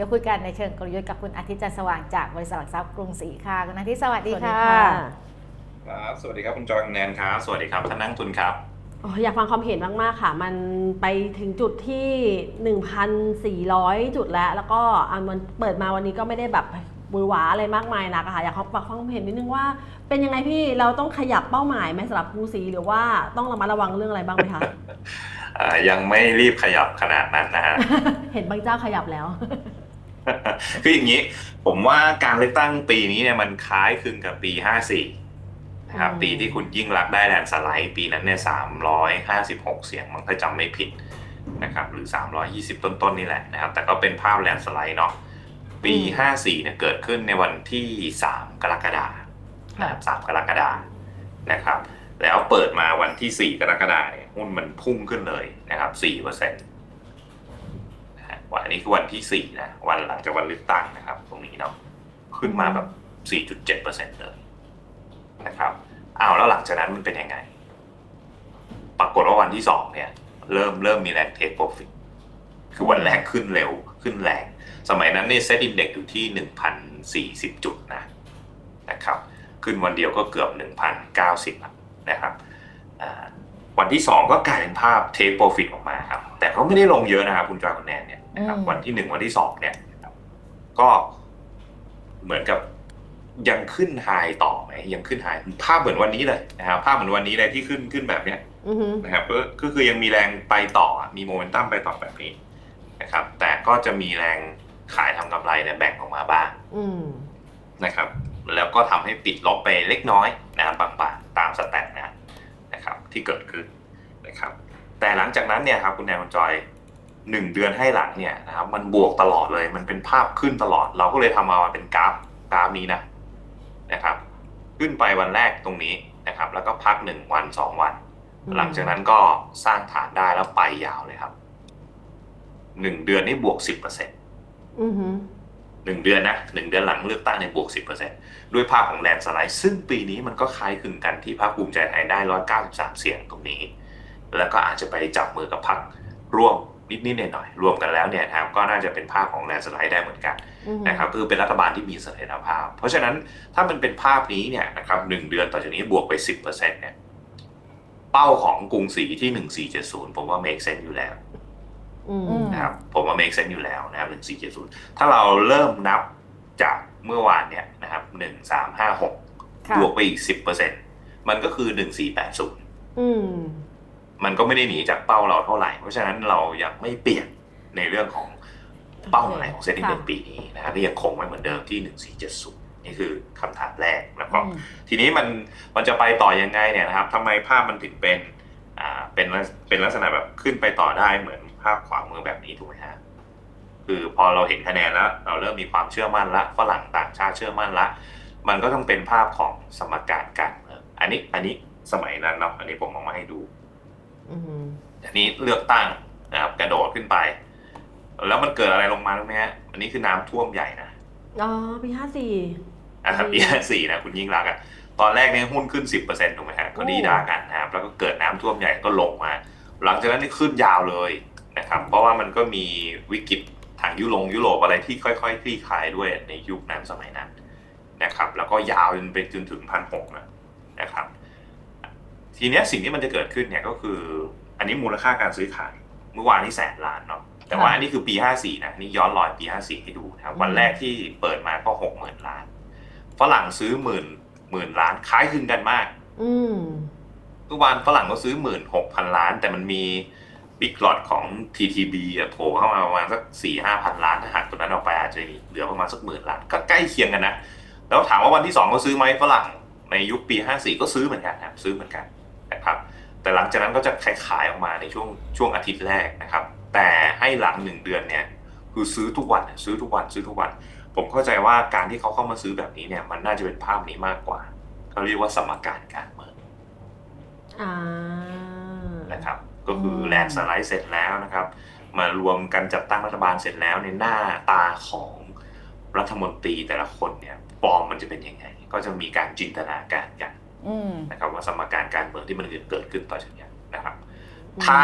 ดี๋ยวคุยกันในเชิงกลยุทธ์กับคุณอาทิตย์จันทร์สว่างจากบริษัทหลักทรัพย์กรุงศรีค่ะคุณอาทิตย์สวัสดีค่ะครับสวัสดีครับคุณจอยคุณแนนครับสวัสดีครับท่านนักลงทุนครับโอ้ยอยากฟังความเห็นมาก ๆ ค่ะ มันไปถึงจุดที่ 1,400 จุดแล้ว แล้วก็อะมันเปิดมาวันนี้ก็ไม่ได้แบบบือหวาอะไรมากมายนักอะค่ะ อยากฟังความเห็นนิดนึงว่า เป็นยังไงพี่เราต้องขยับเป้าหมายไหมสำหรับกรุงศรีหรือว่าต้องระมัดระวังเรื่องอะไรบ้างไหมคะอ่ายังไม่รีบขยับขนาดนั้นนะฮะเห็นบางเจ้าขยับแล้ว คืออย่างนี้ ผมว่าการเลือกตั้งปีนี้เนี่ยมันคล้ายคลึงกับปี 54นะครับอืมปีที่คุณยิ่งรักษณ์ได้แลนด์สไลด์ปีนั้นเนี่ย356 เสียงมันถ้าจำไม่ผิดนะครับหรือ 320 ต้นๆนี่แหละนะครับ แต่ก็เป็นภาพแลนด์สไลด์เนาะปี 54เนี่ยเกิดขึ้นในวันที่ 3 กรกฎาคมนะครับ3กรกฎาคมนะครับแล้วเปิดมาวันที่ 4 กรกฎาคมเนี่ยหุ้นมันพุ่งขึ้นเลยนะครับ4%น วันนี้คือวันที่4นะวันหลังจากวันเลือกตั้งนะครับ ตรงนี้เนาะขึ้นมาแบบ 4.7%เลยนะครับอ้าวแล้วหลังจากนั้นมันเป็นยังไง ปรากฏว่าวันที่2เนี่ย เริ่มเริ่มมีแรงเทคโปรฟิตคือวันแรกขึ้นเร็วขึ้นแรง สมัยนั้นเนี่ยเซ็ตอินเด็กอยู่ที่ 1,040 จุดนะนะครับ ขึ้นวันเดียวก็เกือบ 1,090อะนะครับวันที่ 2 ก็กลายเป็นภาพเทคโปรฟิตออกมาครับ แต่ก็ไม่ได้ลงเยอะนะครับ คุณจอยคุณแนนเนี่ย นะครับอืมวันที่1วันที่2เนี่ยนะครับก็เหมือนกับยังขึ้นไฮต่อไหมยังขึ้นไฮภาพเหมือนวันนี้เลยนะครับภาพเหมือนวันนี้เลยที่ขึ้นขึ้นแบบเนี้ยอือฮึนะครับก็ก็คือยังมีแรงไปต่อมีโมเมนตัมไปต่อแบบนี้นะครับ แต่ก็จะมีแรงขายทำกำไรเนี่ยแบ่งออกมาบ้างอืมนะครับ แล้วก็ทำให้ปิดลบไปเล็กน้อยนะครับบางๆตามสแตทนะนะครับ ที่เกิดขึ้นนะครับ แต่หลังจากนั้นเนี่ยครับคุณแนนคุณจอย หนึ่งเดือนให้หลังเนี่ยนะครับมันบวกตลอดเลย มันเป็นภาพขึ้นตลอด เราก็เลยทำมาเป็นกราฟกราฟนี้นะนะครับ ขึ้นไปวันแรกตรงนี้นะครับ แล้วก็พักหนึ่งวันสองวันอืมหลังจากนั้นก็สร้างฐานได้แล้วไปยาวเลยครับหนึ่งเดือนนี่บวกสิบเปอร์เซ็นต์อือฮึหนึ่งเดือนนะหนึ่งเดือนหลังเลือกตั้งในยบวกสิบเปอร์เซ็นต์ด้วยภาพของแลนด์สไลด์ซึ่งปีนี้มันก็คล้ายคลึงกันที่ภาคภูมิใจไทยได้ร้อยเก้าสิบสามเสียงตรงนี้ แล้วก็อาจจะไปจับมือกับพรรคร่วม นิดๆหน่อยๆรวมกันแล้วเนี่ยนะครับก็น่าจะเป็นภาพของแลนด์สไลด์ได้เหมือนกันอือฮึนะครับคือเป็นรัฐบาลที่มีเสถียรภาพ เพราะฉะนั้นถ้ามันเป็นภาพนี้เนี่ยนะครับหนึ่งเดือนต่อจากนี้บวกไป 10%เนี่ยเป้าของกรุงศรีที่ 1470 ผมว่า make sense อยู่แล้วอืมอืมนะครับผมว่า make sense อยู่แล้วนะครับ1470 ถ้าเราเริ่มนับจากเมื่อวานเนี่ยนะครับ1356ค่ะบวกไปอีก 10%มันก็คือ 1480อื มมันก็ไม่ได้หนีจากเป้าเราเท่าไหร่ เพราะฉะนั้นเรายังไม่เปลี่ยนในเรื่องของเป้าหมายของเซ็นดิ้งค่ะเป็นปีนี้นะครับที่ยังคงไว้เหมือนเดิมที่ 1470 นี่คือคำถามแรกแล้วก็อืมทีนี้มันมันจะไปต่อยังไงเนี่ยนะครับทำไมภาพมันถึงเป็นอ่าเป็นลักเป็นลักษณะแบบขึ้นไปต่อได้เหมือนภาพขวามือแบบนี้ถูกไหมฮะคือพอเราเห็นคะแนนแล้ว เราเริ่มมีความเชื่อมั่นละฝรั่งต่างชาติเชื่อมั่นละ มันก็ต้องเป็นภาพของสมการการเมืองอันนี้อันนี้สมัยนั้นเนาะอันนี้ผมเอามาให้ดู อือฮึอันนี้เลือกตั้งนะครับกระโดดขึ้นไป แล้วมันเกิดอะไรลงมารู้ไหมฮะอันนี้คือน้ำท่วมใหญ่นะอ๋อปีห้าสี่อะครับอืมปีห้าสี่นะคุณยิ่งรักษณ์อะตอนแรกเนี่ยหุ้นขึ้นสิบเปอร์เซ็นต์ถูกไหมฮะก็ดีด้ากันนะครับแล้วก็เกิดน้ำท่วมใหญ่ก็ลงมา หลังจากนั้นนี่ขึ้นยาวเลยนะครับ เพราะว่ามันก็มีวิกฤตทางยุโรปยุโรปอะไรที่ค่อยๆคลี่คลายด้วยในยุคนั้นสมัยนั้นนะครับ แล้วก็ยาวจนไปจนถึงพันหกนะครับ ทีเนี้ยสิ่งที่มันจะเกิดขึ้นเนี่ยก็คือ อันนี้มูลค่าการซื้อขาย เมื่อวานนี้แสนล้านเนาะแต่ว่าค่ะอันนี้คือปี 54 นะนี่ย้อนรอยปี 54 ให้ดูนะครับวันแรกที่เปิดมาก็ 60,000 ล้านฝรั่งซื้อหมื่นหมื่นล้านคล้ายคลึงกันมาก อืมเมื่อวานฝรั่งก็ซื้อหมื่นหกพันล้าน แต่มันมีบิ๊กล็อตของ TTB อะโผล่เข้ามาประมาณสักสี่ห้าพันล้านถ้าหักตัวนั้นออกไปอาจจะเหลือประมาณสักหมื่นล้านก็ใกล้เคียงกันนะ แล้วถามว่าวันที่สองก็ซื้อไหมฝรั่งในยุคปี54ก็ซื้อเหมือนกันนะครับซื้อเหมือนกันนะครับ แต่หลังจากนั้นก็จะขายขายๆออกมาในช่วงช่วงอาทิตย์แรกนะครับ แต่ให้หลังหนึ่งเดือนเนี่ยคือซื้อทุกวันอะซื้อทุกวันซื้อทุกวัน ผมเข้าใจว่าการที่เขาเข้ามาซื้อแบบนี้เนี่ย มันน่าจะเป็นภาพนี้มากกว่าเขาเรียกว่าสมการการเมืองอ่านะครับ ก็คืออมแลนด์สไลด์เสร็จแล้วนะครับ มารวมกันจัดตั้งรัฐบาลเสร็จแล้วในหน้าตาของรัฐมนตรีแต่ละคนเนี่ยฟอร์มมันจะเป็นยังไง ก็จะมีการจินตนาการกันอืม นะครับว่าสมการการเมืองที่มันเกิดขึ้นต่อจากนี้นะครับอืมถ้า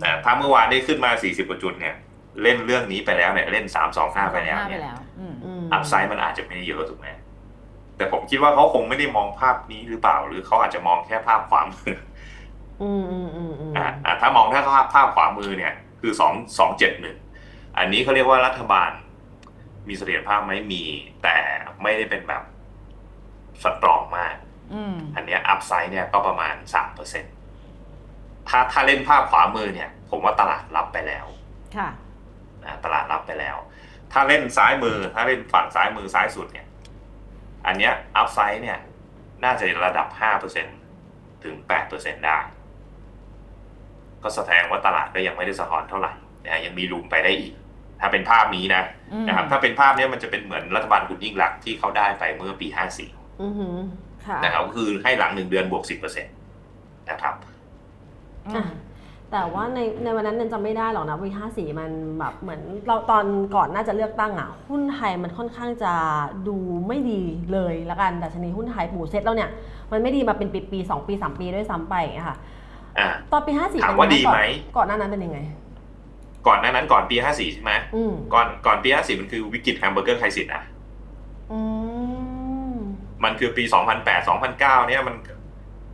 แต่ถ้าเมื่อวานได้ขึ้นมา 40กว่าจุดเนี่ยเล่นเรื่องนี้ไปแล้วเนี่ยเล่นสามสองห้าไปแล้วไปเนี่ยแล้วอืมอืมอัพไซด์มันอาจจะไม่ได้เยอะถูกไหมแต่ผมคิดว่าเขาคงไม่ได้มองภาพนี้หรือเปล่า หรือเขาอาจจะมองแค่ภาพขวามืออืมอืมอืมอืมอะอะถ้ามองแค่ภาพภาพขวามือเนี่ย คือสองสองเจ็ดหนึ่งอันนี้เขาเรียกว่ารัฐบาล มีเสถียรภาพไหมมี แต่ไม่ได้เป็นแบบสตรองมาก อืมอันเนี้ยอัพไซด์เนี่ยก็ประมาณสามเปอร์เซ็นถ้าถ้าเล่นภาพขวามือเนี่ย ผมว่าตลาดรับไปแล้วค่ะนะตลาดรับไปแล้ว ถ้าเล่นซ้ายมือ ถ้าเล่นฝั่งซ้ายมือซ้ายสุดเนี่ย อันเนี้ยอัพไซด์เนี่ย น่าจะระดับห้าเปอร์เซ็นถึงแปดเปอร์เซ็นได้ ก็แสดงว่าตลาดก็ยังไม่ได้สะท้อนเท่าไหร่นะยังมีรูมไปได้อีก ถ้าเป็นภาพนี้นะอืมนะครับ ถ้าเป็นภาพเนี้ยมันจะเป็นเหมือนรัฐบาลคุณยิ่งรักษณ์ที่เขาได้ไปเมื่อปีห้าสี่อือหือค่ะ นะครับก็คือให้หลังหนึ่งเดือนบวกสิบเปอร์เซ็นตนะครับอืมแต่ว่าในในวันนั้นเนนจำไม่ได้หรอกนะวีห้าสี่มันแบบเหมือนเราตอนก่อนน่าจะเลือกตั้งอะหุ้นไทยมันค่อนข้างจะดูไม่ดีเลยละกันแต่ชนีหุ้นไทยหมู่เซ็ตแล้วเนี่ย มันไม่ดีมาเป็นปีปีสองปีสามปีด้วยซ้ำไปอย่างเงี้ยค่ะอ่าตอนปีห้าสี่ถามว่าดีไหมก่อนหน้านั้นเป็นยังไง ก่อนหน้านั้นก่อนปีห้าสี่ใช่ไหมอืมก่อนก่อนปีห้าสี่มันคือวิกฤตแฮมเบอร์เกอร์ไครซิสนะอืม มันคือปี 2008 2009 เนี่ยมัน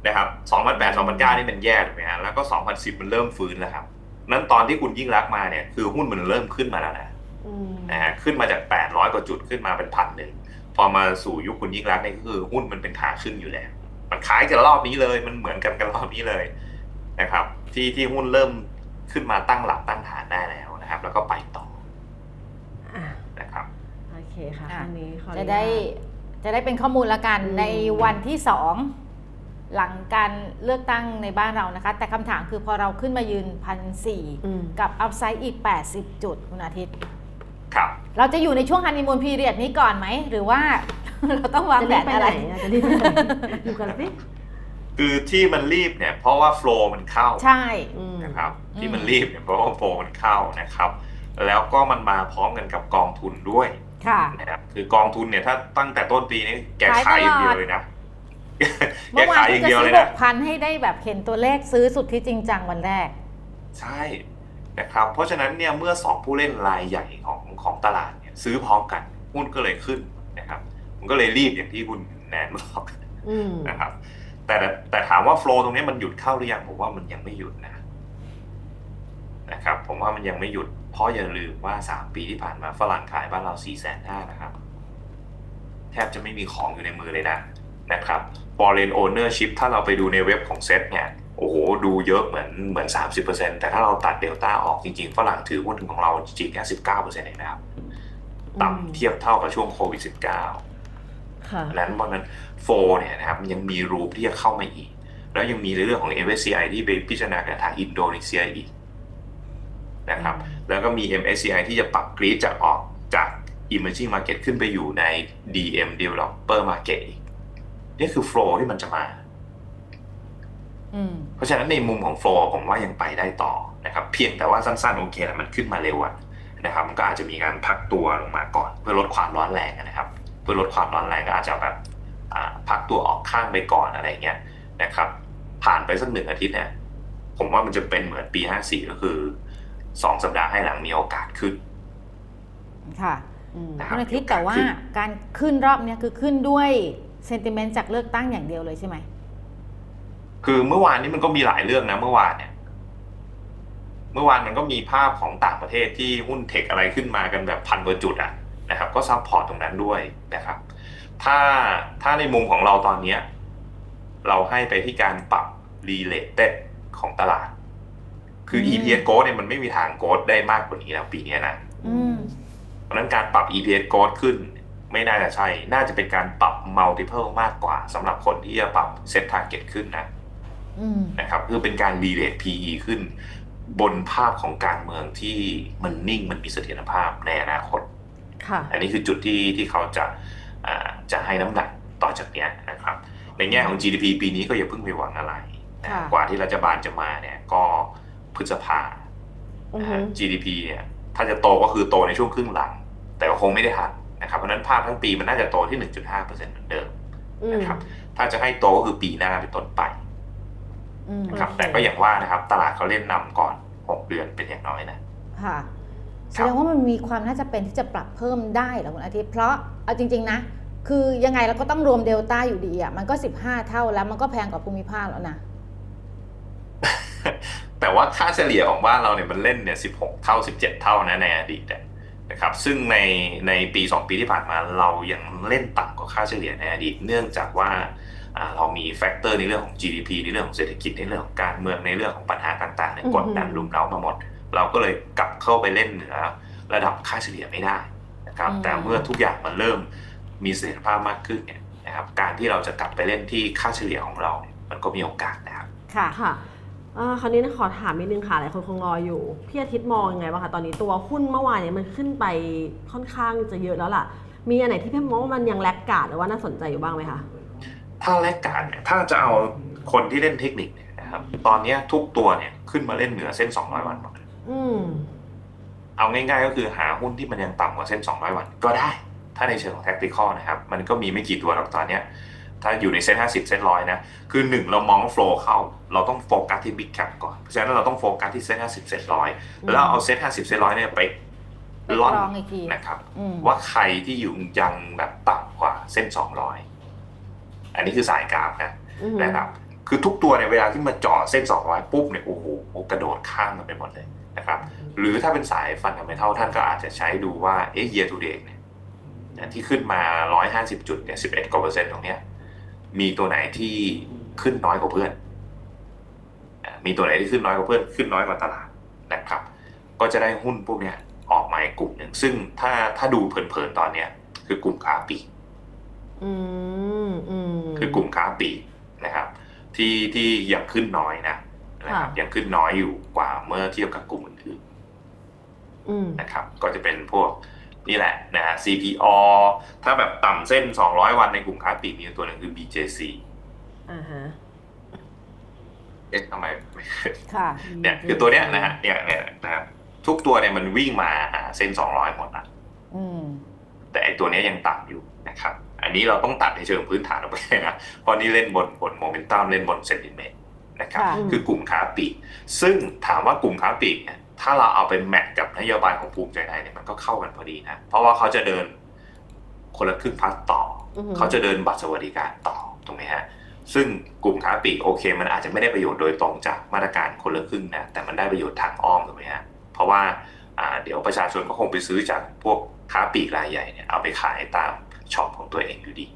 นะครับ 2008 2009 นี่มันแย่ถูกไหมฮะแล้วก็ 2010 มันเริ่มฟื้นแล้วครับ นั้นตอนที่คุณยิ่งรักษณ์มาเนี่ยคือหุ้นมันเริ่มขึ้นมาแล้วนะอืมนะฮะขึ้นมาจาก 800 กว่าจุดขึ้นมาเป็นพันหนึ่งพอมาสู่ยุคคุณยิ่งรักษณ์เนี่ยก็คือหุ้นมันเป็นขาขึ้นอยู่แล้ว มันคล้ายกันรอบนี้เลยมันเหมือนกันกันรอบนี้เลยนะครับ ที่ที่หุ้นเริ่มขึ้นมาตั้งหลักตั้งฐานได้แล้วนะครับ แล้วก็ไปต่ออะนะครับโอเคค่ะอะอันนี้ขออนุญาตจะได้ จะได้เป็นข้อมูลละกันอืมในวันที่สองหลังการเลือกตั้งในบ้านเรานะคะ แต่คำถามคือพอเราขึ้นมายืนพันสี่อืมกับอัพไซด์อีก 80 จุดคุณอาทิตย์ ครับ เราจะอยู่ในช่วงฮันนีมูนพีเรียดนี้ก่อนไหม หรือว่า เราต้องวางจะแผรีบนไปอะไหไรนอะจะรีบไปไหนอยู่กันสิคือที่มันรีบเนี่ยเพราะว่าโฟล์มันเข้าใช่อืมนะครับที่อืมมันรีบเนี่ยเพราะว่าโฟลมันเข้านะครับ แล้วก็มันมาพร้อมกันกับกองทุนด้วย ค่ะนะครับคือกองทุนเนี่ยถ้าตั้งแต่ต้นปีนี้แกขายขายอย่างตลอดเดียวเลยนะแกเมื่อวานขายอเพิ่งย่างจะเดียวซื้เลอยหนะกพันให้ได้แบบเห็นตัวเลขซื้อสุดที่จริงจังวันแรก ใช่นะครับ เพราะฉะนั้นเนี่ยเมื่อสองผู้เล่นรายใหญ่ของของตลาดเนี่ยซื้อพร้อมกันหุ้นก็เลยขึ้นนะครับมันก็เลยรีบอย่างที่คุณแนนบอกอืมนะครับ แต่แต่ถามว่าโฟล์ตรงนี้มันหยุดเข้าหรือยังผมว่ามันยังไม่หยุดนะนะครับ ผมว่ามันยังไม่หยุด เพราะอย่าลืมว่าสามปีที่ผ่านมาฝรั่งขายบ้านเราสี่แสนห้านะครับ แทบจะไม่มีของอยู่ในมือเลยนะนะครับ foreign ownership ถ้าเราไปดูในเว็บของเซ็ตเนี่ยโอ้โห ดูเยอะเหมือนเหมือน 30%แต่ถ้าเราตัดเดลต้าออกจริงๆ ฝรั่งถือหุ้นของเราจริงๆแค่19%เองนะครับ ต่ำเทียบเท่ากับช่วงโควิด -19 ค่ะนั้นเพราะฉะนั้นโฟเนี่ยนะครับมันยังมีรูปที่จะเข้ามาอีก แล้วยังมีในเรื่องของ MSCI ที่ไปพิจารณากับทางอินโดนีเซียอีกนะครับ แล้วก็มี MSCI ที่จะปรับกรีดจากออกจาก Emerging Market ขึ้นไปอยู่ใน DM Developer Market อีกนี่คือโฟที่มันจะมาอืมเพราะฉะนั้นในมุมของโฟผมว่ายังไปได้ต่อนะครับ เพียงแต่ว่าสั้นๆ โอเคแหละมันขึ้นมาเร็วอะนะครับ มันก็อาจจะมีการพักตัวลงมาก่อน เพื่อลดความร้อนแรงนะครับ เพื่อลดความร้อนแรงก็อาจจะแบบอ่าพักตัวออกข้างไปก่อนอะไรเงี้ยนะครับ ผ่านไปสักหนึ่งอาทิตย์เนี่ยผมว่ามันจะเป็นเหมือนปี 54 ก็คือ สองสัปดาห์ให้หลังมีโอกาสขึ้น ค่ะอืมนะคคุรับณอาทิตย์แต่ว่าการขึ้นรอบเนี้ยคือขึ้นด้วยเซนติเมนต์จากเลือกตั้งอย่างเดียวเลยใช่ไหม คือเมื่อวานนี้มันก็มีหลายเรื่องนะเมื่อวานเนี่ย เมื่อวานมันก็มีภาพของต่างประเทศที่หุ้นเทคอะไรขึ้นมากันแบบพันกว่าจุดอะนะครับ ก็ซับพอร์ตตรงนั้นด้วยนะครับ ถ้าถ้าในมุมของเราตอนเนี้ยเราให้ไปที่การปรับ related ของตลาด คืออืม EPS growth เนี่ยมันไม่มีทาง growth ได้มากกว่านี้แล้วปีเนี้ยนะอืมเพราะฉะนั้นการปรับ EPS growth ขึ้นไม่น่าจะใช่ น่าจะเป็นการปรับ multiple มากกว่าสำหรับคนที่จะปรับ set target ขึ้นนะอืมนะครับคือเป็นการรีเลท PE ขึ้น บนภาพของการเมืองที่มันนิ่งมันมีเสถียรภาพในอนาคตค่ะอันนี้คือจุดที่ที่เขาจะอ่าจะให้น้ำหนักต่อจากเนี้ยนะครับ ในแง่ของ GDP ปีนี้ก็อย่าเพิ่งไปหวังอะไรนะค่ะกว่าที่รัฐบาลจะมาเนี่ยก็พ ฤษภาอือนะฮึฮะ GDP เนี่ยถ้าจะโตก็คือโตในช่วงครึ่งหลัง แต่ก็คงไม่ได้ทันนะครับเพราะฉะนั้นภาพทั้งปีมันน่าจะโตที่ 1.5%เหมือนเดิมอืมนะครับถ้าจะให้โตก็คือปีหน้าเป็นต้นไปอืมนะครับโอเคแต่ก็อย่างว่านะครับตลาดเขาเล่นนำก่อน6เดือนเป็นอย่างน้อยนะค่ะแสดงว่ามันมีความน่าจะเป็นที่จะปรับเพิ่มได้เหรอคุณอาทิตย์เพราะเอาจริง ๆ นะ คือยังไงเราก็ต้องรวมเดลต้าอยู่ดีอะมันก็ 15 เท่าแล้วมันก็แพงกว่าภูมิภาคแล้วนะ แต่ว่าค่าเฉลี่ยของบ้านเราเนี่ยมันเล่นเนี่ย16เท่า17เท่านะในอดีตเนี่ยนะครับซึ่งในในปี2ปีที่ผ่านมาเรายังเล่นต่ำกว่าค่าเฉลี่ยในอดีต เนื่องจากว่าอ่าเรามีแฟกเตอร์ในเรื่องของ GDP ในเรื่องของเศรษฐกิจในเรื่องของการเมืองในเรื่องของปัญหาต่างๆเนี่ยอืมกดดันรุมเร้ามาหมด เราก็เลยกลับเข้าไปเล่นเหนือระดับค่าเฉลี่ยไม่ได้นะครับอืมแต่เมื่อทุกอย่างมันเริ่มมีเสถียรภาพมากขึ้นเนี่ยนะครับการที่เราจะกลับไปเล่นที่ค่าเฉลี่ยของเราเนี่ยมันก็มีโอกาสนะครับค่ะค่ะเอ่อคราวนี้ขอถามนิดนึงค่ะหลายคนคงรออยู่พี่อาทิตย์มองยังไงบ้างคะตอนนี้ตัวหุ้นเมื่อวานเนี่ยมันขึ้นไปค่อนข้างจะเยอะแล้วล่ะ มีอันไหนที่พี่มองว่ามันยังแลกกาดหรือว่าน่าสนใจอยู่บ้างไหมคะถ้าแลกการเนี่ยถ้าจะเอาคนที่เล่นเทคนิคเนี่ยนะครับตอนเนี้ยทุกตัวเนี่ยขึ้นมาเล่นเหนือเส้น 200 วันหมดเลยอืมเอาง่ายๆก็คือหาหุ้นที่มันยังต่ำกว่าเส้น 200 วันก็ได้ ถ้าในเชิงของ tactical นะครับ มันก็มีไม่กี่ตัวหรอกตอนเนี้ย ถ้าอยู่ในเส้น50เส้นร้อยนะ คือหนึ่งเรามองโฟล์เข้า เราต้องโฟกัสที่ big cap ก่อน เพราะฉะนั้นเราต้องโฟกัสที่เส้น50เส้นร้อยอืมแล้วเอาเส้น50เส้นร้อยเนี่ยไปไปล่อนกรองอีกทีนะครับอืมว่าใครที่อยู่ยังแบบต่ำกว่าเส้น200อันนี้คือสายกราฟนะอืมนะครับ คือทุกตัวในยเวลาที่มาเจ่อเส้น200ปุ๊บเนี่ยโอ้โหกระโดดข้ามกันไปหมดเลยนะครับ หรือถ้าเป็นสายฟันดัมเมทัลท่านก็อาจจะใช้ดูว่าเอ๊ะ year to date เนี่ยนะที่ขึ้นมา 150 จุดเนี่ย11กว่าเปอร์เซ็นต์ตรงเนี้ย มีตัวไหนที่ขึ้นน้อยกว่าเพื่อนอะมีตัวไหนที่ขึ้นน้อยกว่าเพื่อน ขึ้นน้อยกว่าตลาดนะครับ ก็จะได้หุ้นพวกเนี้ยออกมาอีกกลุ่มหนึ่ง ซึ่งถ้าถ้าดูเผินๆตอนเนี้ย คือกลุ่มค้าปลีกอืมอืมคือกลุ่มค้าปลีกนะครับ ที่ที่ยังขึ้นน้อยนะนะครับค่ะยังขึ้นน้อยอยู่กว่าเมื่อเทียบกับกลุ่มอื่นอืมๆนะครับ ก็จะเป็นพวก นี่แหละนะฮะ CPO ถ้าแบบต่ำเส้น 200 วันในกลุ่มค้าปลีกมีตัวหนึ่งคือ BJC อ่าฮะเอ๊ะทำไมค่ะเนี่ยคือตัวเนี้ยนะฮะเนี่ยเนี่ยนะครับทุกตัวเนี่ยมันวิ่งมาหาเส้น 200 หมดละอืมแต่ไอตัวเนี้ยยังต่ำอยู่นะครับ อันนี้เราต้องตัดในเชิงพื้นฐานออกไปนะเพราะนี่เล่นบนบนโมเมนตัมเล่นบนเซนติเมนต์นะครับค่ะคือกลุ่มค้าปลีกซึ่งถามว่ากลุ่มค้าปลีกเนี่ย ถ้าเราเอาไปแมทกับนโยบายของภูมิใจไทยเนี่ยมันก็เข้ากันพอดีนะ เพราะว่าเขาจะเดินคนละครึ่งพัสต่ออือหือเขาจะเดินบัตรสวัสดิการต่อถูกไหมฮะซึ่งกลุ่มค้าปลีกโอเค มันอาจจะไม่ได้ประโยชน์โดยตรงจากมาตรการคนละครึ่งนะแต่มันได้ประโยชน์ทางอ้อมถูกไหมฮะเพราะว่าอ่าเดี๋ยวประชาชนก็คงไปซื้อจากพวกค้าปลีกรายใหญ่เนี่ยเอาไปขายตามช็อปของตัวเองอยู่ดี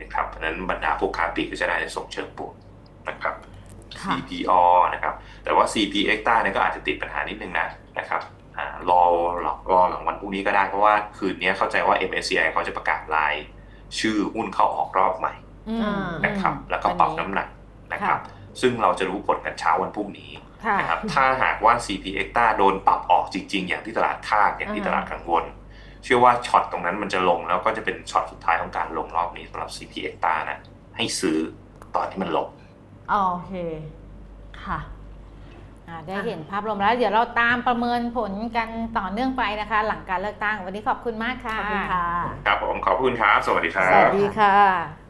นะครับเพราะฉะนั้นบรรดาพวกค้าปลีกก็จะได้ส่งเชิงบวกนะครับค่ะ CPO นะครับแต่ว่า CP Extra เนี่ยก็อาจจะติดปัญหานิดนึงนะนะครับอ่ารอรอรอหลังวันพรุ่งนี้ก็ได้เพราะว่าคืนนี้เข้าใจว่า MSCI เขาจะประกาศรายชื่อหุ้นเข้าออกรอบใหม่อืมนะครับอืมแล้วก็ปรับน้ำหนักนะครับซึ่งเราจะรู้ผลกันเช้าวันพรุ่งนี้ค่ะนะครับถ้าหากว่า CP Extra โดนปรับออกจริง ๆ อย่างที่ตลาดคาดอย่างที่อ่าตลาดกังวลเชื่อว่าช็อตตรงนั้นมันจะลงแล้วก็จะเป็นช็อตสุดท้ายของการลงรอบนี้สำหรับ CP Extra นะให้ซื้อตอนที่มันลง โอเค ค่ะ อ่าได้เห็นภาพรวมแล้ว เดี๋ยวเราตามประเมินผลกันต่อเนื่องไปนะคะ หลังการเลือกตั้งวันนี้ขอบคุณมากค่ะ ขอบคุณค่ะ ครับผมขอบคุณครับ สวัสดีครัสวับ สดีค่ะ